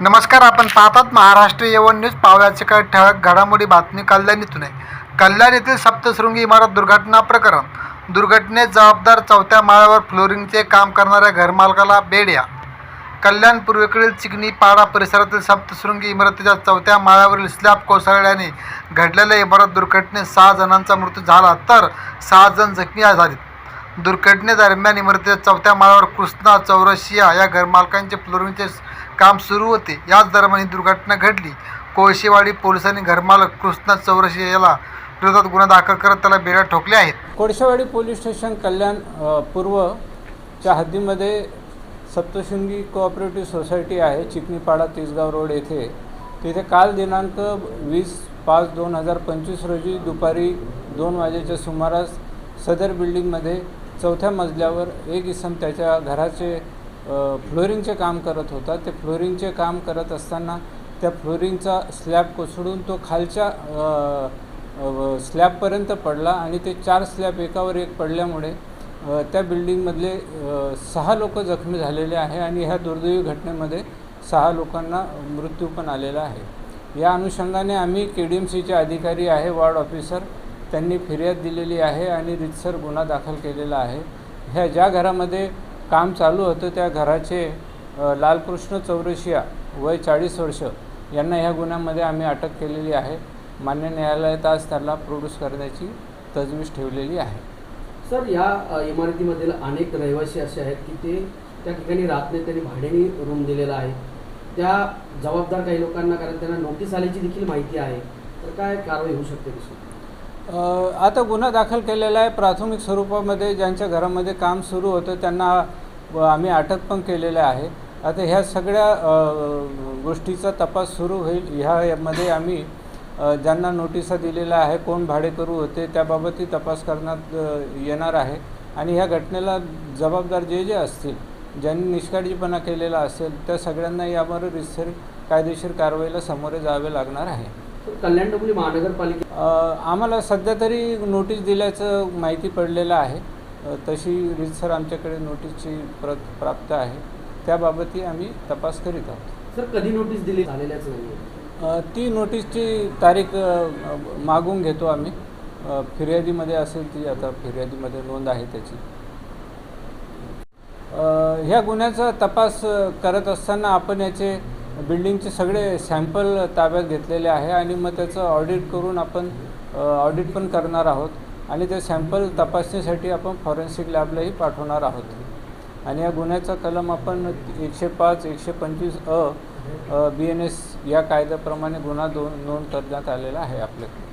नमस्कार आपण पाहतात महाराष्ट्र येवन न्यूज. पावलाचे काही ठळक घडामोडी बातमी कल्याणीतून आहे. कल्याण येथील सप्तशृंगी इमारत दुर्घटना प्रकरण. दुर्घटनेत जबाबदार चौथ्या माळ्यावर फ्लोरिंगचे काम करणाऱ्या घरमालकाला बेड्या कल्याण पूर्वेकडील चिकनी पाडा परिसरातील सप्तशृंगी इमारतीच्या चौथ्या माळ्यावरील स्लॅब कोसळल्याने घडलेल्या इमारत दुर्घटनेत सहा जणांचा मृत्यू झाला. तर सहा जण जखमी झाले दुर्घटनेदरम्यान इमारतीच्या चौथ्या माळावर कृष्णा चौरशिया या घरमालकांचे फ्लोरिंगचे काम सुरू होते. याच दरम्यान ही दुर्घटना घडली. कोळशेवाडी पोलिसांनी घरमालक कृष्णा चौरशिया याला विरोधात गुन्हा दाखल करत त्याला बेड्या ठोकल्या आहेत. कोळशेवाडी पोलीस स्टेशन कल्याण पूर्वच्या हद्दीमध्ये सप्तशृंगी कोऑपरेटिव्ह सोसायटी आहे चिकनीपाडा तिसगाव रोड येथे. तिथे काल दिनांक वीस पाच दोन हजार पंचवीस रोजी दुपारी दोन वाजेच्या सुमारास सदर बिल्डिंगमध्ये चौथ्या मजल्यावर एक इसम त्याच्या घराचे फ्लोरिंगचे काम करत होता. ते फ्लोरिंगचे काम करत असताना त्या फ्लोरिंगचा स्लॅब कोसळून तो खालच्या स्लॅबपर्यंत पडला आणि ते चार स्लॅब एकावर एक पडल्यामुळे त्या बिल्डिंगमधले सहा लोक जखमी झालेले आहे आणि ह्या दुर्दैवी घटनेमध्ये सहा लोकांना मृत्यू पण आलेला आहे. या अनुषंगाने आम्ही के डी एम सीचे अधिकारी आहे वार्ड ऑफिसर. त्यांनी फिर्याद दिलेली आहे आणि रितसर गुन्हा दाखल केलेला आहे. ह्या ज्या घरामध्ये काम चालू होतं त्या घराचे लालकृष्ण चौरशिया वय चाळीस वर्ष यांना ह्या गुन्ह्यामध्ये आम्ही अटक केलेली आहे. मान्य न्यायालयात आज त्याला प्रोड्यूस करण्याची तजवीज ठेवलेली आहे. सर या इमारतीमधील अनेक रहिवासी असे आहेत की ते त्या ठिकाणी राहत नाही त्यांनी भाड्याने रूम दिलेला आहे. त्या जबाबदार काही लोकांना कारण त्यांना नोटीस आल्याची देखील माहिती आहे. तर काय कारवाई होऊ शकते आता गुन्हा दाखल केलेला आहे. प्राथमिक स्वरूपामध्ये ज्यांच्या घरामध्ये काम सुरू होतं त्यांना आम्ही अटक पण केलेलं आहे. आता ह्या सगळ्या गोष्टीचा तपास सुरू होईल. ह्यामध्ये आम्ही ज्यांना नोटिसा दिलेल्या आहे कोण भाडेकरू होते त्याबाबतही तपास करण्यात येणार आहे. आणि ह्या घटनेला जबाबदार जे जे असतील ज्यांनी निष्काळजीपणा केलेला असेल त्या सगळ्यांना यावर रिसर कायदेशीर कारवाईला सामोरे जावे लागणार आहे. कल्याण डोंबिवली महानगरपालिका आम्हाला सध्या तरी नोटीस दिल्याचं माहिती पडलेलं आहे. तशी रितसर आमच्याकडे नोटीसची प्रत प्राप्त आहे. त्याबाबतही आम्ही तपास करीत आहोत. सर कधी नोटीस दिली झालेल्याच नाही ती नोटीसची तारीख मागून घेतो आम्ही. फिर्यादीमध्ये असेल ती आता फिर्यादीमध्ये नोंद आहे त्याची. ह्या गुन्ह्याचा तपास करत असताना आपण याचे बिल्डिंगचे सगळे सॅम्पल ताब्यात घेतलेले आहे आणि मग त्याचं ऑडिट करून आपण ऑडिट पण करणार आहोत. आणि ते सॅम्पल तपासणीसाठी आपण फॉरेन्सिक लॅबलाही पाठवणार आहोत. आणि या गुन्ह्याचा कलम आपण एकशे पाच एकशे पंचवीस अ बी एन एस या कायद्याप्रमाणे गुन्हा दोन नोंद करण्यात आलेला आहे आपल्याकडे.